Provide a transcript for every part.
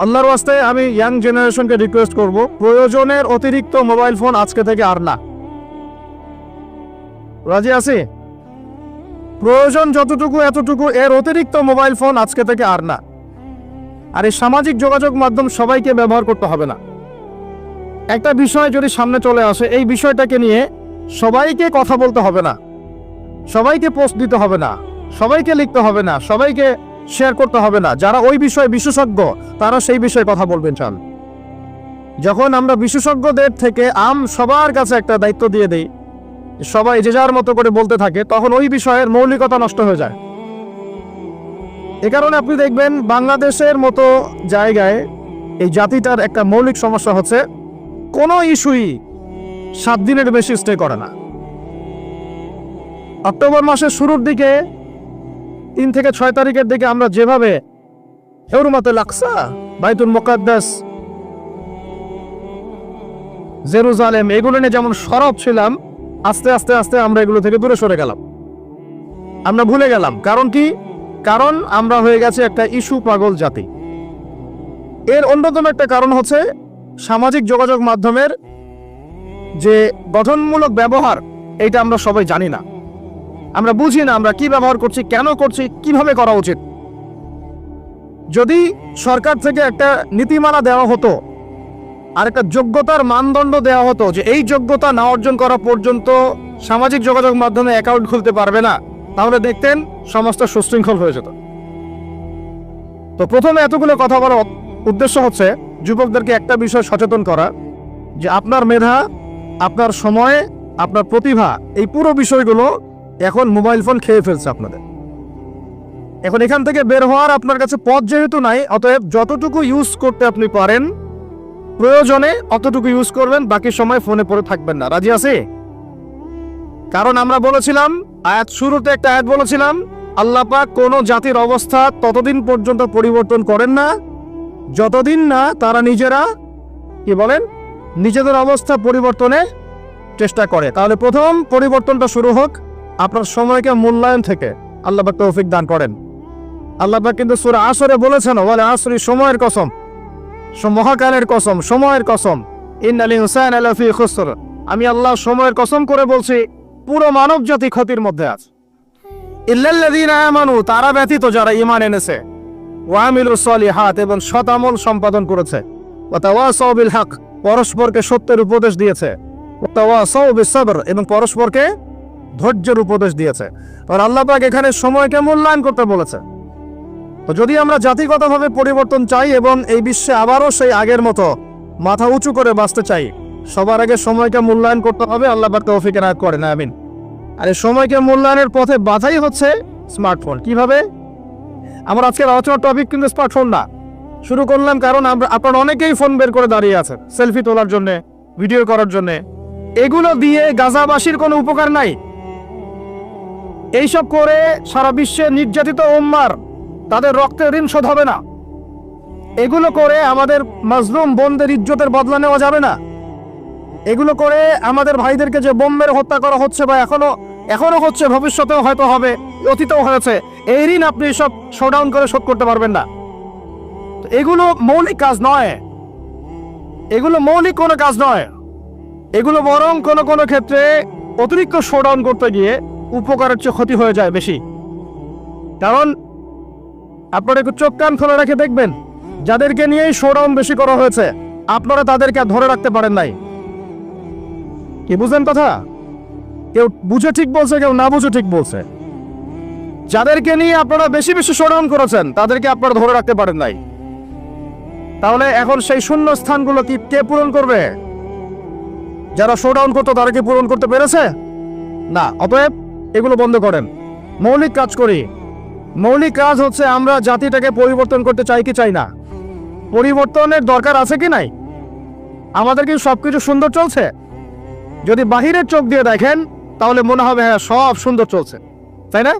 আল্লাহর ওয়াস্তে আমি young জেনারেশনকে request করব, প্রয়োজনের অতিরিক্ত মোবাইল ফোন আজকে থেকে আর না। রাজি আছি? প্রয়োজন যতটুকু এতটুকু, এর অতিরিক্ত মোবাইল ফোন আজকে থেকে আর না। আর এই সামাজিক যোগাযোগ মাধ্যম সবাইকে ব্যবহার করতে হবে না। একটা বিষয় যদি সামনে চলে আসে, এই বিষয়টাকে নিয়ে সবাইকে কথা বলতে হবে না। সবাইকে পোস্ট দিতে হবে না। সবাইকে লিখতে হবে না। সবাইকে শেয়ার করতে হবে না। যারা ওই বিষয়ে বিশেষজ্ঞ, তারা সেই বিষয়ে কথা বলবেন, চান। যখন আমরা বিশেষজ্ঞদের থেকে আম সবার কাছে একটা দায়িত্ব দিয়ে দেই, সবাই যে যার মতো করে বলতে থাকে, তখন ওই বিষয়ের মৌলিকতা নষ্ট হয়ে যায়। এ কারণে আপনি দেখবেন বাংলাদেশের মতো জায়গায় এই জাতিটার একটা মৌলিক সমস্যা হচ্ছে, কোনো ইস্যুই সাত দিনের বেশি স্টে করে না। অক্টোবর মাসের শুরুর দিকে তিন থেকে ছয় তারিখের দিকে আমরা যেভাবে হেউরুমাতে লাকসা, বাইতুল মোকাদ্দাস, জেরুজালেম, এগুলো নিয়ে যেমন সরব ছিলাম, আস্তে আস্তে আস্তে আমরা এগুলো থেকে দূরে সরে গেলাম। আমরা ভুলে গেলাম। কারণ কি? কারণ আমরা হয়ে গেছে একটা ইস্যু পাগল জাতি। এর অন্যতম একটা কারণ হচ্ছে সামাজিক যোগাযোগ মাধ্যমের যে গঠনমূলক ব্যবহার এটা আমরা সবাই জানি না। আমরা বুঝি না আমরা কি ব্যবহার করছি, কেন করছি, কীভাবে করা উচিত। যদি সরকার থেকে একটা নীতিমালা দেওয়া হতো, আর একটা যোগ্যতার মানদণ্ড দেওয়া হতো যে এই যোগ্যতা না অর্জন করা পর্যন্ত সামাজিক যোগাযোগ মাধ্যমে অ্যাকাউন্ট খুলতে পারবে না, তাহলে দেখতেন সমাজটা সুশৃঙ্খল হয়ে যেত। তো প্রথমে এতগুলো কথা বলার উদ্দেশ্য হচ্ছে যুবকদেরকে একটা বিষয় সচেতন করা, যে আপনার মেধা, আপনার সময়, আপনার প্রতিভা, এই পুরো বিষয়গুলো এখন মোবাইল ফোন খেয়ে ফেলছে আপনাদের। এখন এখান থেকে বের হওয়ার আপনার কাছে পথ যেহেতু নাই, অতএব যতটুকু ইউজ করতে আপনি পারেন, প্রয়োজনে অতটুকু ইউজ করবেন, বাকি সময় ফোনে পড়ে থাকবেন না। রাজি আছে? কারণ আমরা বলেছিলাম, আয়াত শুরুতে একটা আয়াত বলেছিলাম, আল্লাহ পাক কোনো জাতির অবস্থা ততদিন পর্যন্ত পরিবর্তন করেন না। যতদিন না তারা নিজেরা, কি বলেন, নিজেদের অবস্থা পরিবর্তনে চেষ্টা করে। তাহলে প্রথম পরিবর্তনটা শুরু হোক। আপনার সময়কে মূল্যায়ন থেকে আল্লাহ পাক তৌফিক দান করেন। আল্লাহ পাক কিন্তু সুরা আসরে বলেছেন বলে আসরি সময়ের কসম মহাকালের কসম, সময়ের কসম। ইন্নাল ইনসান আলাফি খুসর। আমি আল্লাহ সময়ের কসম করে বলছি, পুরো মানব জাতি ক্ষতির মধ্যে আছে। ইল্লাল্লাযীনা আমানু, তারা ব্যতীত যারা ঈমান এনেছে ওয়ামিলু সলিহাত, এবং শতামল সম্পাদন করেছে। ওয়া তাওয়াসাউ বিল হক, পরস্পরকে সত্যের উপদেশ দিয়েছে। ওয়া তাওয়াসাউ বিস এবং পরস্পরকে ধৈর্যের উপদেশ দিয়েছে। আর আল্লাহ পাক এখানে সময়কে মূল্যায়ন করতে বলেছে। তো যদি আমরা জাতিগতভাবে পরিবর্তন চাই এবং এই বিশ্বে আবারও সেই আগের মতো মাথা উঁচু করে বাঁচতে চাই, সবার আগে সময়কে মূল্যায়ন করতে হবে, আল্লাহ পাক তৌফিক এনায়েত করেন, আমিন। আর এই সময়কে মূল্যায়নের পথে বাধাই হচ্ছে স্মার্টফোন। কীভাবে? আমার আজকের আলোচনার টপিক কিন্তু স্মার্টফোন না। শুরু করলাম কারণ আমরা, আপনার অনেকেই ফোন বের করে দাঁড়িয়ে আছেন সেলফি তোলার জন্য ভিডিও করার জন্য। এগুলো দিয়ে গাজাবাসীর কোনো উপকার নাই। এইসব করে সারা বিশ্বে নির্যাতিত উম্মার, তাদের রক্তের ঋণ শোধ হবে না। এগুলো করে আমাদের মাজলুম বোনদের ইজ্জতের বদলা নেওয়া যাবে না। এগুলো করে আমাদের ভাইদেরকে যে বোম মেরে হত্যা করা হচ্ছে বা এখনও এখনও হচ্ছে, ভবিষ্যতেও হয়তো হবে, অতীতেও হয়েছে, এই ঋণ আপনি সব শোডাউন করে শোধ করতে পারবেন না। এগুলো মৌলিক কাজ নয়। এগুলো মৌলিক কোনো কাজ নয়। এগুলো বরং কোনো কোনো ক্ষেত্রে অতিরিক্ত শোডাউন করতে গিয়ে উপকারের চেয়ে ক্ষতি হয়ে যায় বেশি। কারণ, আপনারা একটু চোখ কান খোলা রেখে দেখবেন, যাদেরকে নিয়েই শোডাউন বেশি করা হয়েছে, আপনারা তাদেরকে ধরে রাখতে পারেন নাই। কি বুঝলেন কথা? কেউ বুঝে ঠিক বলছে, কেউ না বুঝে ঠিক বলছে। যাদেরকে নিয়ে আপনারা বেশি বেশি শোডাউন করেছেন, তাদেরকে আপনারা ধরে রাখতে পারেন নাই। তাহলে এখন সেই শূন্য স্থানগুলো কি কে পূরণ করবে? যারা শোডাউন করতো, তারা কি পূরণ করতে পেরেছে? না। অতএব এগুলো বন্ধ করেন। মৌলিক কাজ করি। মৌলিক কাজ হচ্ছে আমরা জাতিটাকে পরিবর্তন করতে চাই কি চাই না। পরিবর্তনের দরকার আছে কি নাই? আমাদের কি সবকিছু সুন্দর চলছে? যদি বাহিরের চোখ দিয়ে দেখেন, তাহলে মনে হবে হ্যাঁ সব সুন্দর চলছে। তাই না?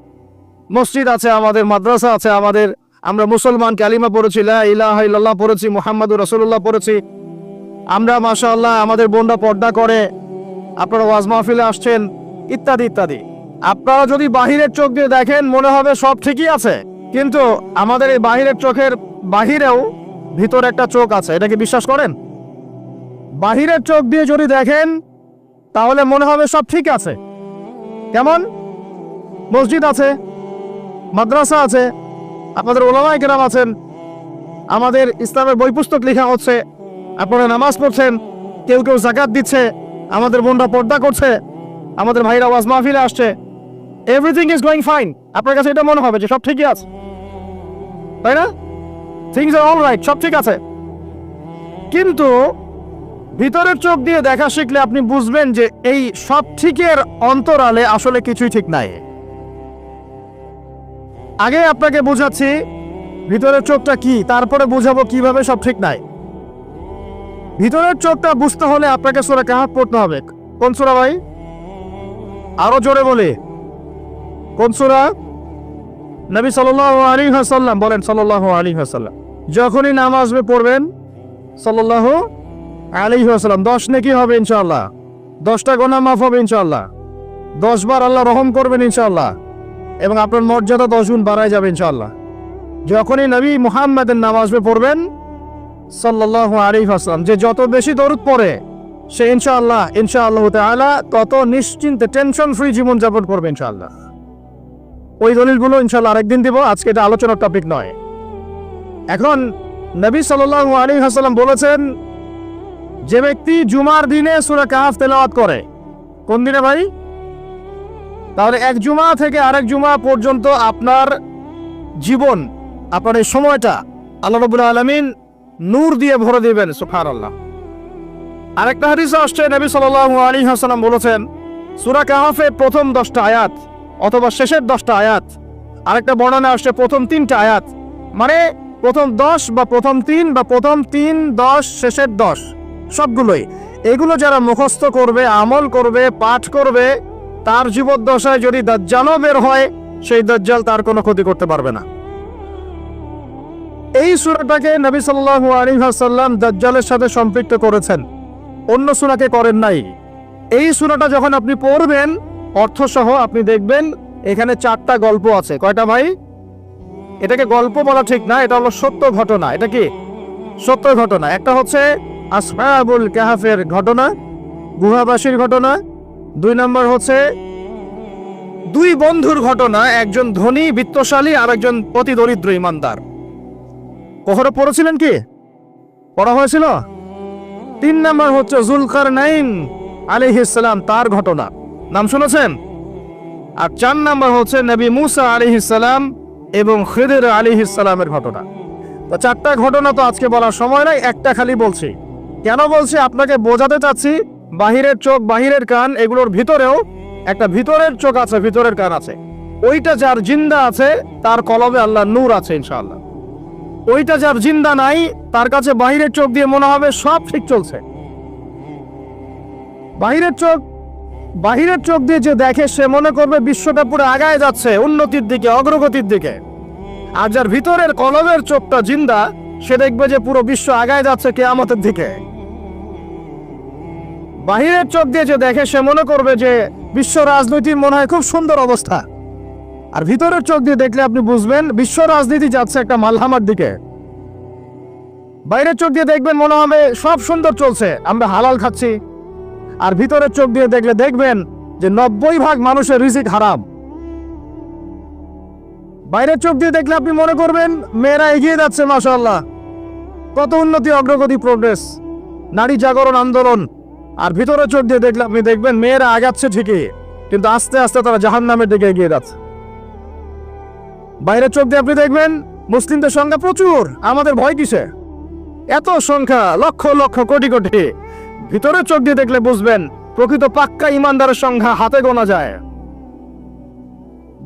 মসজিদ আছে আমাদের, মাদ্রাসা আছে আমাদের। আমরা মুসলমান ক্যালিমা পড়েছি, লা ইলাহা ইল্লাল্লাহ পড়েছি, মোহাম্মদুর রসুল্লাহ পড়েছি। আমরা, মাশাআল্লাহ, আমাদের বোনরা পর্দা করে। আপনারা ওয়াজ মাহফিলে আসছেন, ইত্যাদি ইত্যাদি। আপনারা যদি বাহিরের চোখ দিয়ে দেখেন, মনে হবে সব ঠিকই আছে। কিন্তু আমাদের এই বাহিরের চোখের বাহিরেও ভিতরে একটা চোখ আছে। এটা কি বিশ্বাস করেন? বাহিরের চোখ দিয়ে যদি দেখেন, তাহলে মনে হবে সব ঠিক আছে। কেমন? মসজিদ আছে, মাদ্রাসা আছে আপনাদের ওলামাই কেরাম আছেন, আমাদের ইসলামের বই পুস্তক লেখা হচ্ছে, আপনারা নামাজ পড়ছেন, কেউ কেউ জাকাত দিচ্ছে, আমাদের বোনরা পর্দা করছে, আমাদের ভাইরা ওয়াজ মাহফিলে আসছে। এভরিথিং ইজ গোয়িং ফাইন আপনার কাছে এটা মনে হবে যে সব ঠিকই আছে। তাই না? থিংস আর অল রাইট সব ঠিক আছে। কিন্তু ভিতরের চোখ দিয়ে দেখা শিখলে আপনি বুঝবেন যে এই সব ঠিকের অন্তরালে আসলে কিছুই ঠিক নাই। আগে আপনাকে বোঝাচ্ছি, ভিতরের চোখটা কি, তারপরে বোঝাবো কীভাবে সব ঠিক নাই। ভিতরের চোখটা বুঝতে হলে আপনাকে সোরা কাহাত পড়তে হবে। কোন সোরা ভাই? আরও জোরে বলি। কোন সোরা? নবী সাল্লাল্লাহু আলাইহি ওয়াসাল্লাম বলেন, সাল্লাল্লাহু আলাইহি ওয়াসাল্লাম। যখনই নামাজ পড়বেন, সাল্লাল্লাহু আলাইহি ওয়াসাল্লাম, দশ নেকি হবে ইনশাআল্লাহ। দশটা গোনা মাফ হবে ইনশাআল্লাহ। দশ বার আল্লাহ রহম করবেন ইনশাআল্লাহ। এবং আপনার মর্যাদা দশ গুণ বাড়ায় যাবে ইনশাআল্লাহ। যখনই নবী মুহাম্মাদের নামাজ পড়বেন, সাল্লাল্লাহু আলাইহি ওয়াসাল্লাম, যে যত বেশি দরুদ পড়ে, সে ইনশাআল্লাহ ইনশাআল্লাহ তাআলা তত নিশ্চিন্তে টেনশন ফ্রি জীবন যাপন করবে ইনশাআল্লাহ। ওই দলিলগুলো ইনশাআল্লাহ আরেকদিন দিব। আজকে এটা আলোচনার টপিক নয়। এখন নবী সাল্লাল্লাহু আলাইহি ওয়াসাল্লাম বলেছেন, যে ব্যক্তি জুমার দিনে সূরা কাহাফ তেলাওয়াত করে, কোন দিনে ভাই? তাহলে এক জুমা থেকে আরেক জুমা পর্যন্ত আপনার জীবন, আপনার এই সময়টা আল্লাহ রবুল আলমিন নূর দিয়ে ভরে দিবেন সুফার আল্লাহ আরেকটা হাদিস আসছে, নবী সাল্লাল্লাহু আলাইহি ওয়াসাল্লাম বলেছেন, সুরা কাহাফের প্রথম দশটা আয়াত অথবা শেষের দশটা আয়াত। আরেকটা বর্ণনা আসছে, প্রথম তিনটা আয়াত। মানে প্রথম দশ বা প্রথম তিন বা প্রথম তিন, দশ, শেষের দশ। সবগুলোই। এগুলো যারা মুখস্থ করবে, আমল করবে, পাঠ করবে, তার জীবদ্দশায় যদি দাজ্জালও বের হয়, সেই দাজ্জাল তার কোনো ক্ষতি করতে পারবে না। এই সূরাটাকে নবী সাল্লাল্লাহু আলাইহি ওয়াসাল্লাম দাজ্জালের সাথে সম্পৃক্ত করেছেন। অন্য সূরাকে করেন নাই। এই সূরাটা যখন আপনি পড়বেন অর্থসহ আপনি দেখবেন এখানে চারটা গল্প আছে। কয়টা ভাই? এটাকে গল্প বলা ঠিক না, এটা হলো সত্য ঘটনা। এটা কি? সত্য ঘটনা। একটা হচ্ছে আসহাবুল কাহাফের ঘটনা, গুহাবাসীর ঘটনা। দুই নম্বর হচ্ছে দুই বন্ধুর ঘটনা, একজন ধনী, বিত্তশালী আর একজন অতি দরিদ্র ইমানদার। কখনো পড়েছিলেন কি? পড়া হয়েছিল? তিন নম্বর হচ্ছে জুলকার নাইন আলিহিসাল্লাম তার ঘটনা। নাম শুনেছেন? আর চার নাম্বার হচ্ছে নবী মুসা আলিহিসাল্লাম এবং খিদির আলিহিসাল্লামের ঘটনা। তো চারটা ঘটনা তো আজকে বলার সময় নাই, একটা খালি বলছি। কেন বলছি? আপনাকে বোঝাতে চাচ্ছি, বাহিরের চোখ, বাহিরের কান, এগুলোর ভিতরেও একটা ভিতরের চোখ আছে, ভিতরের কান আছে। ওইটা যার জিন্দা আছে, তার কলবে আল্লাহ নূর আছে ইনশাআল্লাহ। ওইটা যার জিন্দা নাই, তার কাছে বাহিরের চোখ দিয়ে মনে হবে সব ঠিক চলছে। বাহিরের চোখ বাহিরের চোখ দিয়ে যে দেখে, সে মনে করবে বিশ্বটা পুরো আগায় যাচ্ছে, উন্নতির দিকে, অগ্রগতির দিকে। আর যার ভিতরের কলবের চোখটা জিন্দা, সে দেখবে যে পুরো বিশ্ব আগায় যাচ্ছে কেয়ামতের দিকে। বাহিরের চোখ দিয়ে যে দেখে, সে মনে করবে যে বিশ্ব রাজনীতির মনে হয় খুব সুন্দর অবস্থা। আর ভিতরের চোখ দিয়ে দেখলে আপনি বুঝবেন, বিশ্ব রাজনীতি যাচ্ছে একটা মালহামার দিকে। বাইরের চোখ দিয়ে দেখবেন মনে হবে সব সুন্দর চলছে, আমরা হালাল খাচ্ছি। আর ভিতরের চোখ দিয়ে দেখলে দেখবেন যে নব্বই ভাগ মানুষের রিজিক হারাম। বাইরের চোখ দিয়ে দেখলে আপনি মনে করবেন, মেয়েরা এগিয়ে যাচ্ছে মাশাল্লাহ কত উন্নতি, অগ্রগতি প্রোগ্রেস নারী জাগরণ, আন্দোলন। আর ভিতরে চোখ দিয়ে দেখলে আপনি দেখবেন, মেয়েরা আগাচ্ছে ঠিকই, কিন্তু আস্তে আস্তে তারা জাহান নামের দিকে এগিয়ে যাচ্ছে। বাইরের চোখ দিয়ে আপনি দেখবেন, মুসলিমদের সংখ্যা প্রচুর। আমাদের ভয় কিসে? এত সংখ্যা, লক্ষ লক্ষ, কোটি কোটি। ভিতরে চোখ দিয়ে দেখলে বুঝবেন, প্রকৃত পাক্কা ইমানদারের সংখ্যা হাতে গোনা যায়।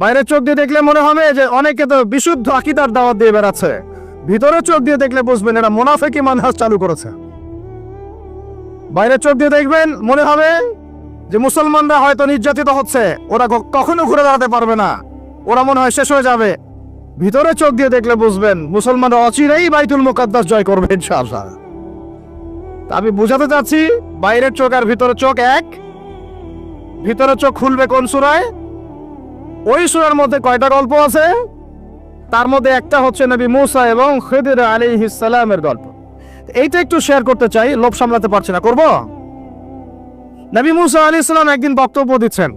বাইরের চোখ দিয়ে দেখলে মনে হবে যে অনেকে তো বিশুদ্ধ আকিদার দাওয়াত দিয়ে বেড়াচ্ছে। ভিতরে চোখ দিয়ে দেখলে বুঝবেন এরা মোনাফেকি মানহাজ চালু করেছে। বাইরের চোখ দিয়ে দেখবেন মনে হবে যে মুসলমানরা হয়তো নির্যাতিত হচ্ছে, ওরা কখনো ঘুরে দাঁড়াতে পারবে না। ওরা মনে হয় শেষ হয়ে যাবে। ভিতরে চোখ দিয়ে দেখলে বুঝবেন মুসলমানরা অচিরেই বাইতুল মুকাদ্দাস জয় করবে ইনশাআল্লাহ। আমি বুঝাতে চাচ্ছি, বাইরের চোখ আর ভিতরের চোখ এক। ভিতরের চোখ খুলবে কোন সুরায়? ওই সুরার মধ্যে কয়টা গল্প আছে? তার মধ্যে একটা হচ্ছে নবী মুসা এবং খেদির আলী ইসালামের গল্প। এইটা একটু শেয়ার করতে চাই, লোভ সামলাতে পারছি না, করব? নবী মুসা আলী ইসলাম একদিন বক্তব্য দিচ্ছেন।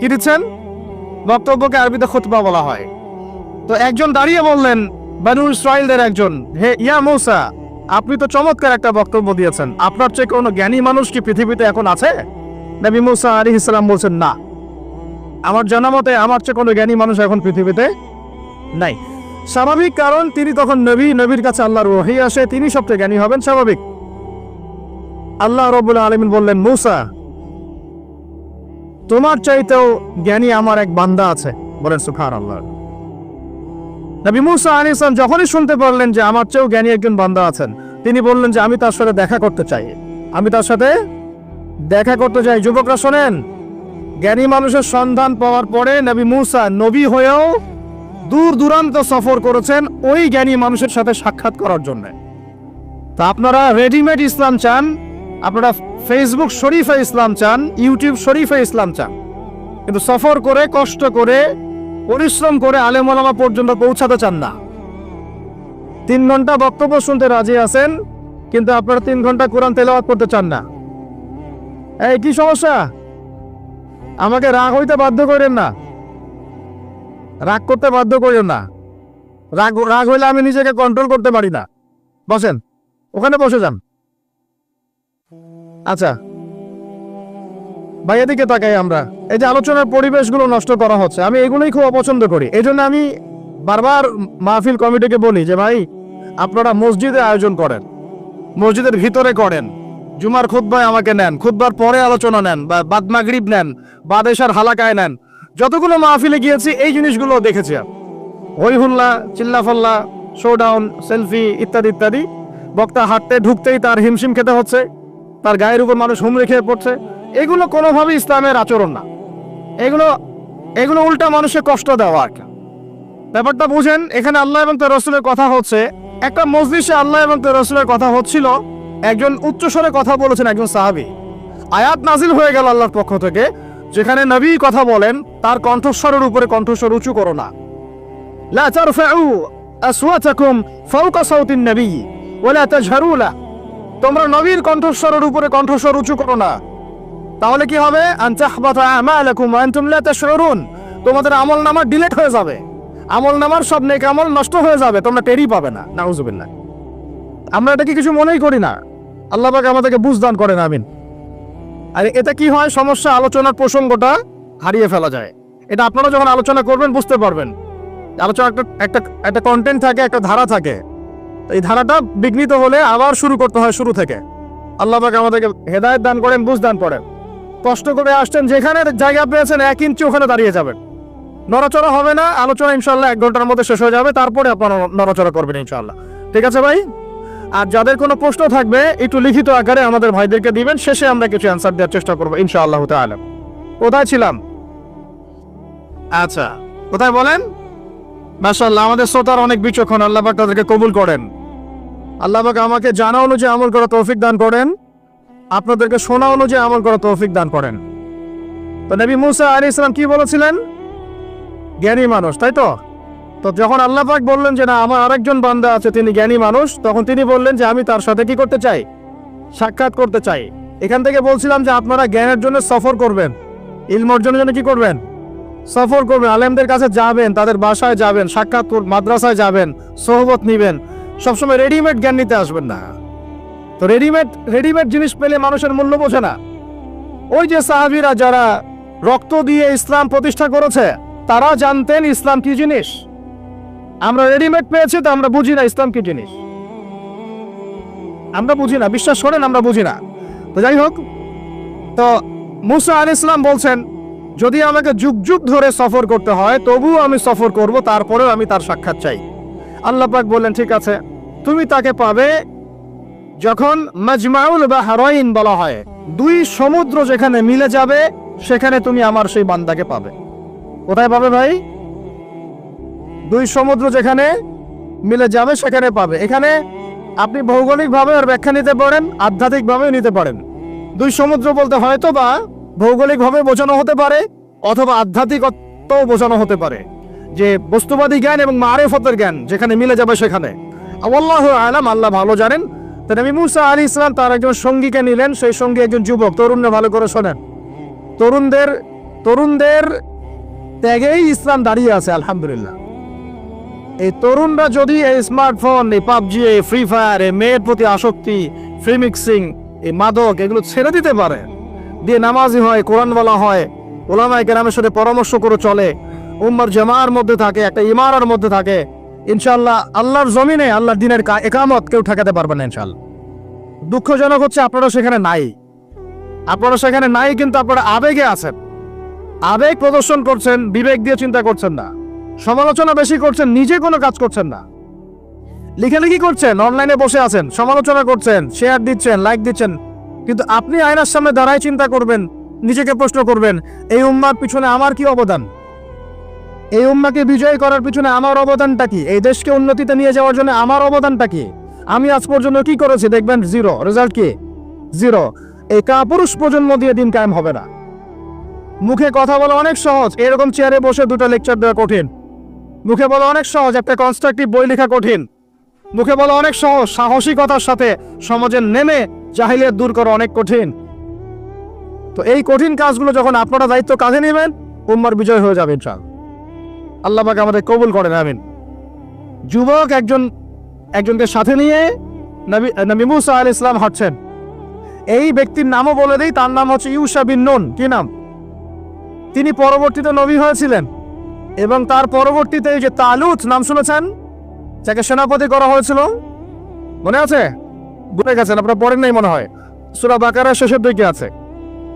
কি দিচ্ছেন? বক্তব্যকে আরবিতে খুতবা বলা হয়। তো একজন দাঁড়িয়ে বললেন, বানু ইসরায়েলদের একজন, হে ইয়া মুসা আপনি তো চমৎকার একটা বক্তব্য দিয়েছেন। আপনার চেয়ে কোনো জ্ঞানী মানুষ কি পৃথিবীতে এখন আছে? নবী মুসা আলী ইসলাম বলছেন, না। আমার জানা মতে আমার চেয়ে কোনো জ্ঞানী মানুষ এখন পৃথিবীতে নাই। স্বাভাবিক কারণ, তিনি তখন নবী, নবীর কাছে আল্লাহর ওহি আসে, তিনি সবচেয়ে জ্ঞানী হবেন, স্বাভাবিক। আল্লাহ রবুল আলমিন বললেন, মুসা, তোমার চাইতেও জ্ঞানী আমার এক বান্দা আছে। বলেন সুখার আল্লাহ নবী মুসা আলী ইসলাম যখনই শুনতে পারলেন যে আমার চেয়েও জ্ঞানী একজন বান্দা আছেন, তিনি বললেন যে আমি তার সাথে দেখা করতে চাই। আমি তার সাথে দেখা করতে চাই। যুবকরা শোনেন, জ্ঞানী মানুষের সন্ধান পাওয়ার পরে নবী মুসা নবী হয়েও দূর দূরান্ত সফর করেছেন ওই জ্ঞানী মানুষের সাথে সাক্ষাৎ করার জন্য। তা আপনারা রেডিমেড ইসলাম চান, আপনারা ফেসবুক শরীফে ইসলাম চান ইউটিউব শরীফে ইসলাম চান। কিন্তু সফর করে, কষ্ট করে পরিশ্রম করে আলেমলামা পর্যন্ত পৌঁছাতে চান না। তিন ঘণ্টা বক্তব্য শুনতে রাজি আছেন, কিন্তু আপনারা তিন ঘণ্টা কোরআন তেলাওয়াত করতে চান না। এই, কি সমস্যা? আমাকে রাগ হইতে বাধ্য করেন না। রাগ করতে বাধ্য করেন না। রাগ রাগ হইলে আমি নিজেকে কন্ট্রোল করতে পারি না। বসেন, ওখানে বসে যান। আচ্ছা। ভাই এদিকে তাকাই আমরা। এই যে আলোচনার পরিবেশগুলো নষ্ট করা হচ্ছে, আমি এগুলোই খুব অপছন্দ করি। এই জন্য আমি বারবার মাহফিল কমিটিকে বলি যে, ভাই, আপনারা মসজিদে আয়োজন করেন, মসজিদের ভিতরে করেন। জুমার খুদ্বায় আমাকে নেন খুদ্বার পরে আলোচনা নেন, বা বাদ মাগরিব নেন বাদেশার হালাকায় নেন। যতগুলো মাহফিলে গিয়েছি, এই জিনিসগুলো দেখেছি। হই হুল্লা চিল্লাফল্লা, শোডাউন, সেলফি ইত্যাদি ইত্যাদি। বক্তা হাঁটতে ঢুকতেই তার হিমশিম খেতে হচ্ছে, তার গায়ের উপর মানুষ হুমড়ে খেয়ে পড়ছে। এগুলো কোনোভাবেই ইসলামের আচরণ না। এগুলো এগুলো উল্টা মানুষের কষ্ট দেওয়া আর কি। ব্যাপারটা বুঝেন, এখানে আল্লাহ এবং তার রসুলের কথা হচ্ছে, একটা মসজিদে আল্লাহ এবং তার রসুলের কথা হচ্ছিল, একজন উচ্চস্বরে কথা বলেছেন একজন সাহাবী। আয়াত নাজিল হয়ে গেল আল্লাহর পক্ষ থেকে, যেখানে নবী কথা বলেন, তার কণ্ঠস্বরের উপরে কণ্ঠস্বর উঁচু করো না। লা সাউতিন নবী তোমরা নবীর কণ্ঠস্বরের উপরে কণ্ঠস্বর উঁচু করো না। তাহলে কি হবে? তোমাদের আমল নামা ডিলিট হয়ে যাবে। আমল নামার সব নেক আমল নষ্ট হয়ে যাবে, তোমরা টেরই পাবে না। নাউজুবিল্লাহ। আমরা এটা কি কিছু মনেই করি না। আল্লাহ পাক আমাদেরকে বুঝদান করেন, আমিন। আর, এটা কি হয়? সমস্যা, আলোচনার প্রসঙ্গটা হারিয়ে ফেলা যায়। এটা আপনারা যখন আলোচনা করবেন, বুঝতে পারবেন। আলোচনা একটা একটা একটা কন্টেন্ট থাকে, একটা ধারা থাকে। এই ধারাটা বিঘ্নিত হলে আবার শুরু করতে হয় শুরু থেকে। আল্লাহ আমাদেরকে হেদায়েত দান করেন, বুঝ দান করেন। কষ্ট করে আসছেন যেখানে জায়গা পেয়েছেন, এক ইঞ্চি ওখানে দাঁড়িয়ে যাবেন। নড়াচড়া হবে না, আলোচনা ইনশাল্লাহ এক ঘণ্টার মধ্যে শেষ হয়ে যাবে, তারপরে আপনারা নড়াচড়া করবেন ইনশাল্লাহ ঠিক আছে ভাই? আর যাদের কোনো প্রশ্ন থাকবে, একটু লিখিত আকারে আমাদের ভাইদেরকে দিবেন, শেষে আমরা কিছু অ্যান্সার দেওয়ার চেষ্টা করব ইনশাআল্লাহ তাআলা। কোথায় ছিলাম? আচ্ছা কোথায় বলেন? মাশাআল্লাহ, আমাদের শ্রোতার অনেক বিচক্ষণ, আল্লাহ তাদেরকে কবুল করেন। আল্লাহবাক আমাকে জানা অনুযায়ী আমল করা তৌফিক দান করেন। আপনাদেরকে শোনা অনুযায়ী আমল করা তৌফিক দান করেন। তো নবী মুসা আলী ইসলাম কি বলেছিলেন? জ্ঞানী মানুষ, তাই তো? তো যখন আল্লাহ পাক বললেন যে, না, আমার আরেকজন বান্দা আছে, তিনি জ্ঞানী মানুষ, তখন তিনি বললেন যে, আমি তার সাথে কি করতে চাই? সাক্ষাৎ করতে চাই। এখান থেকে বলছিলাম যে, আপনারা জ্ঞানের জন্য সফর করবেন। ইলম অর্জনের জন্য কি করবেন? সফর করবেন, আলেমদের কাছে যাবেন, তাদের বাসায় যাবেন, সাক্ষাৎ মাদ্রাসায় যাবেন, সোহবত নিবেন। সবসময় রেডিমেড জ্ঞান নিতে আসবেন না। তো রেডিমেড রেডিমেড জিনিস পেলে মানুষের মূল্য বোঝে না। ওই যে সাহাবিরা যারা রক্ত দিয়ে ইসলাম প্রতিষ্ঠা করেছে, তারা জানতেন ইসলাম কি জিনিস। আমরা রেডিমেড পেয়েছি, তো আমরা বুঝি না ইসলাম কি জিনিস। আমরা বুঝি না, বিশ্বাস করেন আমরা বুঝি না। তো যাই হোক, তো মুসা আল ইসলাম বলছেন, যদি আমাকে যুগ যুগ ধরে সফর করতে হয়, তবুও আমি সফর করব, তারপরেও আমি তার সাক্ষাৎ চাই। আল্লাহ পাক বললেন, ঠিক আছে, তুমি তাকে পাবে যখন মাজমাউল বা হারোইন বলা হয়, দুই সমুদ্র যেখানে মিলে যাবে, সেখানে তুমি আমার সেই বান্দাকে পাবে। কোথায় পাবে ভাই? দুই সমুদ্র যেখানে মিলে যাবে, সেখানে পাবে। এখানে আপনি ভৌগোলিকভাবে আর ব্যাখ্যা নিতে পারেন, আধ্যাত্মিকভাবেও নিতে পারেন। দুই সমুদ্র বলতে হয়তো বা ভৌগোলিকভাবে বোঝানো হতে পারে, অথবা আধ্যাত্মিকত্বও বোঝানো হতে পারে। যে বস্তুবাদী জ্ঞান এবং মারেফতের জ্ঞান যেখানে মিলে যাবে সেখানে। আল্লাহ আলাম, আল্লাহ ভালো জানেন। তো নবী মুসা আলী ইসলাম তার একজন সঙ্গীকে নিলেন। সেই সঙ্গী একজন যুবক। তরুণরা ভালো করে শোনেন। তরুণদের তরুণদের ত্যাগেই ইসলাম দাঁড়িয়ে আছে, আলহামদুলিল্লাহ। এই তরুণরা যদি এই স্মার্টফোন, এই পাবজি, এই ফ্রি ফায়ার, এই মেয়ের প্রতি আসক্তি, ফ্রি মিক্সিং, এই মাদক, এগুলো ছেড়ে দিতে পারে। দিয়ে নামাজি হয় কোরআন বলা হয়, ওলামায় কেরামের সাথে পরামর্শ করে চলে। উম্মার জামার মধ্যে থাকে, একটা ইমারার মধ্যে থাকে। ইনশাআল্লাহ আল্লাহর জমিনে, আল্লাহর দিনের একামত কেউ ঠেকাতে পারবে না ইনশাআল্লাহ। দুঃখজনক হচ্ছে আপনারা সেখানে নাই। আপনারা সেখানে নাই কিন্তু আপনারা আবেগে আছেন। আবেগ প্রদর্শন করছেন, বিবেক দিয়ে চিন্তা করছেন না। সমালোচনা বেশি করছেন, নিজে কোনো কাজ করছেন না। লেখালেখি করছেন, অনলাইনে বসে আছেন, সমালোচনা করছেন শেয়ার দিচ্ছেন লাইক দিচ্ছেন। কিন্তু আপনি আয়নার সামনে দাঁড়ায় চিন্তা করবেন, নিজেকে প্রশ্ন করবেন, এই উম্মার পিছনে আমার কি অবদান? এই উম্মাকে বিজয় করার পিছনে আমার অবদানটা কি? এই দেশকে উন্নতিতে নিয়ে যাওয়ার জন্য আমার অবদানটা কি? আমি আজ পর্যন্ত কি করেছি? দেখবেন জিরো রেজাল্ট কি? জিরো এই কাপুরুষ প্রজন্ম দিয়ে দিন কায়েম হবে না। মুখে কথা বলা অনেক সহজ। এরকম চেয়ারে বসে দুটো লেকচার দেওয়া কঠিন। মুখে বলা অনেক সহজ। একটা কনস্ট্রাকটিভ বই লেখা কঠিন। মুখে বলা অনেক সহজ। সাহসিকতার সাথে সমাজের নেমে জাহিলিয়াত দূর করা অনেক কঠিন। তো এই কঠিন কাজগুলো যখন আপনারা দায়িত্ব কাঁধে নেবেন, উম্মার বিজয় হয়ে যাবে ইনশাল আল্লাহ পাক আমাদের কবুল করেন, আমিন। যুবক একজন, একজনকে সাথে নিয়ে নবী মুসা আল ইসলাম হাঁটছেন। এই ব্যক্তির নামও বলে দেই, তার নাম হচ্ছে ইউসা বিন নুন। কি নাম? তিনি পরবর্তীতে নবী হয়েছিলেন এবং তার পরবর্তীতে যে তালুত নাম শুনেছেন, যাকে সেনাপতি করা হয়েছিল, মনে আছে? ভুলে গেছেন, আপনারা পড়েন নাই মনে হয়। সুরা বাকারা শেষের দিকে আছে।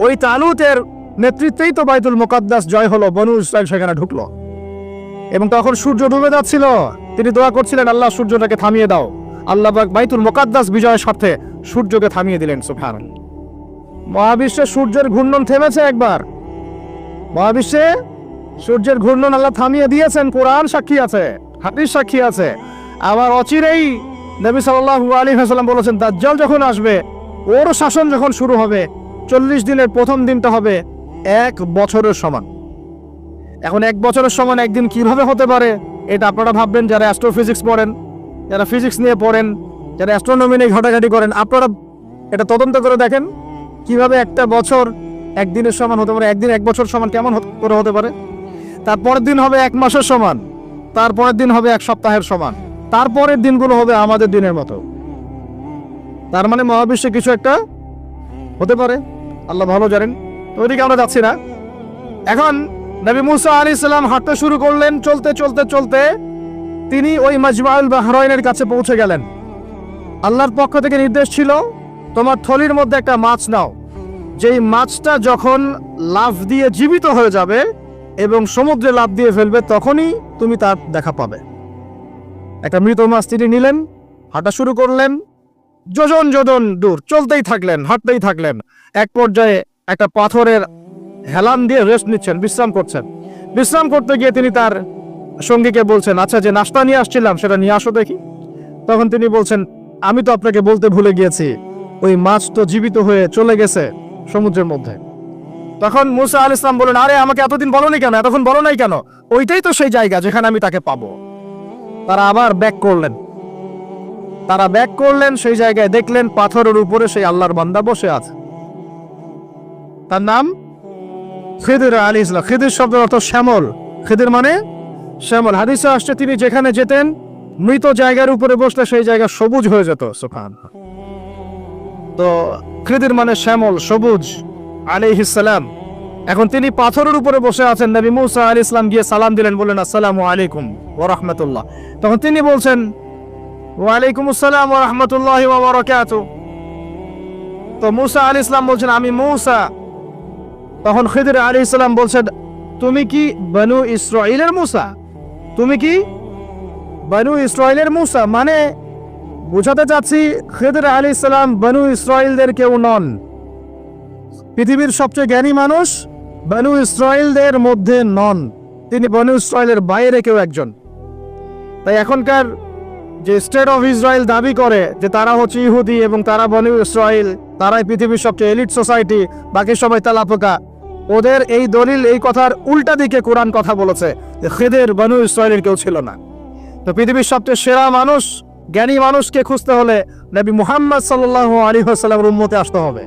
ওই তালুতের নেতৃত্বেই তো বাইতুল মোকাদ্দাস জয় হলো, বনু ইসরাইল সেখানে ঢুকলো। এবং তখন সূর্য ডুবে যাচ্ছিল। তিনি দোয়া করছিলেন, আল্লাহ, সূর্যটাকে থামিয়ে দাও। আল্লাহ বাইতুল মোকাদ্দাস বিজয়ের স্বার্থে সূর্যকে থামিয়ে দিলেন সুফান মহাবিশ্বে সূর্যের ঘূর্ণন থেমেছে একবার। মহাবিশ্বে সূর্যের ঘূর্ণন আল্লাহ থামিয়ে দিয়েছেন, কোরআন সাক্ষী আছে, হাদিস সাক্ষী আছে। আবার অচিরেই নবী সাল্লাল্লাহু আলাইহি ওয়াসাল্লাম বলেছেন, দাজ্জাল যখন আসবে ওর শাসন যখন শুরু হবে, চল্লিশ দিনের প্রথম দিনটা হবে এক বছরের সমান। এখন এক বছরের সমান একদিন কীভাবে হতে পারে, এটা আপনারা ভাববেন যারা অ্যাস্ট্রোফিজিক্স পড়েন, যারা ফিজিক্স নিয়ে পড়েন, যারা অ্যাস্ট্রোনমি নিয়ে ঘাটাঘাটি করেন, আপনারা এটা তদন্ত করে দেখেন কীভাবে একটা বছর একদিনের সমান হতে পারে, একদিন এক বছর সমান কেমন করে হতে পারে। তারপরের দিন হবে এক মাসের সমান, তারপরের দিন হবে এক সপ্তাহের সমান, তারপরের দিনগুলো হবে আমাদের দিনের মতো। তার মানে মহাবিশ্বে কিছু একটা হতে পারে, আল্লাহ ভালো জানেন। তো ওইদিকে আমরা যাচ্ছি না। এখন নবী মুসা আলী ইসলাম হাঁটতে শুরু করলেন, চলতে চলতে চলতে তিনি ওই মাজমাউল বাহরাইনের কাছে পৌঁছে গেলেন। আল্লাহর পক্ষ থেকে নির্দেশ ছিল, তোমার থলির মধ্যে একটা মাছ নাও। যেই মাছটা যখন লাফ দিয়ে জীবিত হয়ে যাবে এবং সমুদ্রে লাফ দিয়ে ফেলবে, তখনই তুমি তার দেখা পাবে। একটা মৃত মাছ তিনি নিলেন, হাঁটা শুরু করলেন। যোজন যোজন দূর, চলতেই থাকলেন, হাঁটতেই থাকলেন। এক পর্যায়ে একটা পাথরের হেলান দিয়ে রেস্ট নিচ্ছেন, বিশ্রাম করছেন। বিশ্রাম করতে গিয়ে তিনি তার সঙ্গীকে বলছেন আচ্ছা যে নাস্তা নিয়ে আসছিলাম, সেটা নিয়ে আসো দেখি। তখন তিনি বলছেন, আমি তো আপনাকে বলতে ভুলে গিয়েছি, ওই মাছ তো জীবিত হয়ে চলে গেছে সমুদ্রের মধ্যে। তখন মুসা আল ইসলাম বলেন আরে, আমাকে এতদিন বলনি কেন? এতক্ষণ বলো নাই কেন? ওইটাই তো সেই জায়গা যেখানে আমি তাকে পাবো। তারা আবার ব্যাক করলেন। তারা ব্যাক করলেন, সেই জায়গায় দেখলেন পাথরের উপরে সেই আল্লাহর বান্দা বসে আছে। তার নাম খিদির আলী ইসলাম। খিদির শব্দের অর্থ শ্যামল। খিদির মানে শ্যামল। হাদিসে আসছে, তিনি যেখানে যেতেন, মৃত জায়গার উপরে বসলে সেই জায়গা সবুজ হয়ে যেত। সুফান তো খিদির মানে শ্যামল, সবুজ আলাইহিসসালাম এখন তিনি পাথরের উপরে বসে আছেন। নবী মুসা আলী ইসলাম গিয়ে সালাম দিলেন, বললেন, আসসালামু আলাইকুম ওয়া রাহমাতুল্লাহ। তখন তিনি বলছেন ওয়ালাইকুম আসসালাম ওয়া রাহমাতুল্লাহি তো মুসা আলী ইসলাম বলছেন, আমি মুসা। তখন খিদির আলী ইসলাম বলছেন, তুমি কি বনু ইসরাইলের মুসা? তুমি কি বনু ইসরাইলের মুসা? মানে বোঝাতে চাচ্ছি খিদির আলী ইসলাম বনু ইসরাইলদের কেউ নন। পৃথিবীর সবচেয়ে জ্ঞানী মানুষ বনু ইসরাইলদের মধ্যে নন। তিনি বনু ইসরাইলের বাইরে কেউ একজন। তাই এখনকার যে স্টেট অফ ইসরায়েল দাবি করে যে তারা হচ্ছে ইহুদি এবং তারা বনু ইসরায়েল তারাই পৃথিবীর সবচেয়ে এলিট সোসাইটি, বাকি সবাই তেলাপোকা। ওদের এই দলিল, এই কথার উল্টা দিকে কোরআন কথা বলেছে খেদের বানু ইসরায়েলের কেউ ছিল না। তো পৃথিবীর সবচেয়ে সেরা মানুষ, জ্ঞানী মানুষকে খুঁজতে হলে নবী মুহাম্মদ সাল্লাহ আলী আসাল্লামের উন্মতে আসতে হবে।